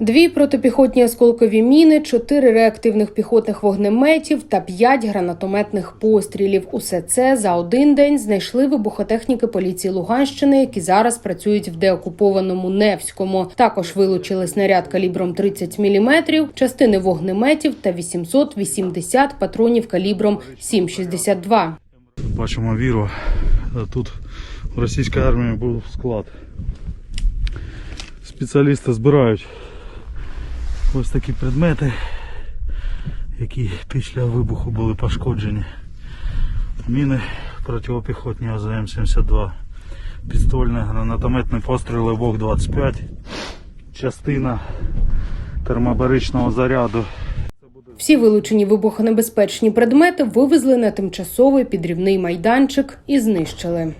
Дві протипіхотні осколкові міни, чотири реактивних піхотних вогнеметів та п'ять гранатометних пострілів. Усе це за один день знайшли вибухотехніки поліції Луганщини, які зараз працюють в деокупованому Невському. Також вилучили снаряд калібром 30 мм, частини вогнеметів та 880 патронів калібром 7,62. Бачимо віру. Тут в російській армії був склад. Спеціалісти збирають ось такі предмети, які після вибуху були пошкоджені. Міни протипіхотні АЗМ-72, пістольне гранатометний постріл ВОК-25, частина термобаричного заряду Всі вилучені вибухонебезпечні предмети вивезли на тимчасовий підрівний майданчик і знищили.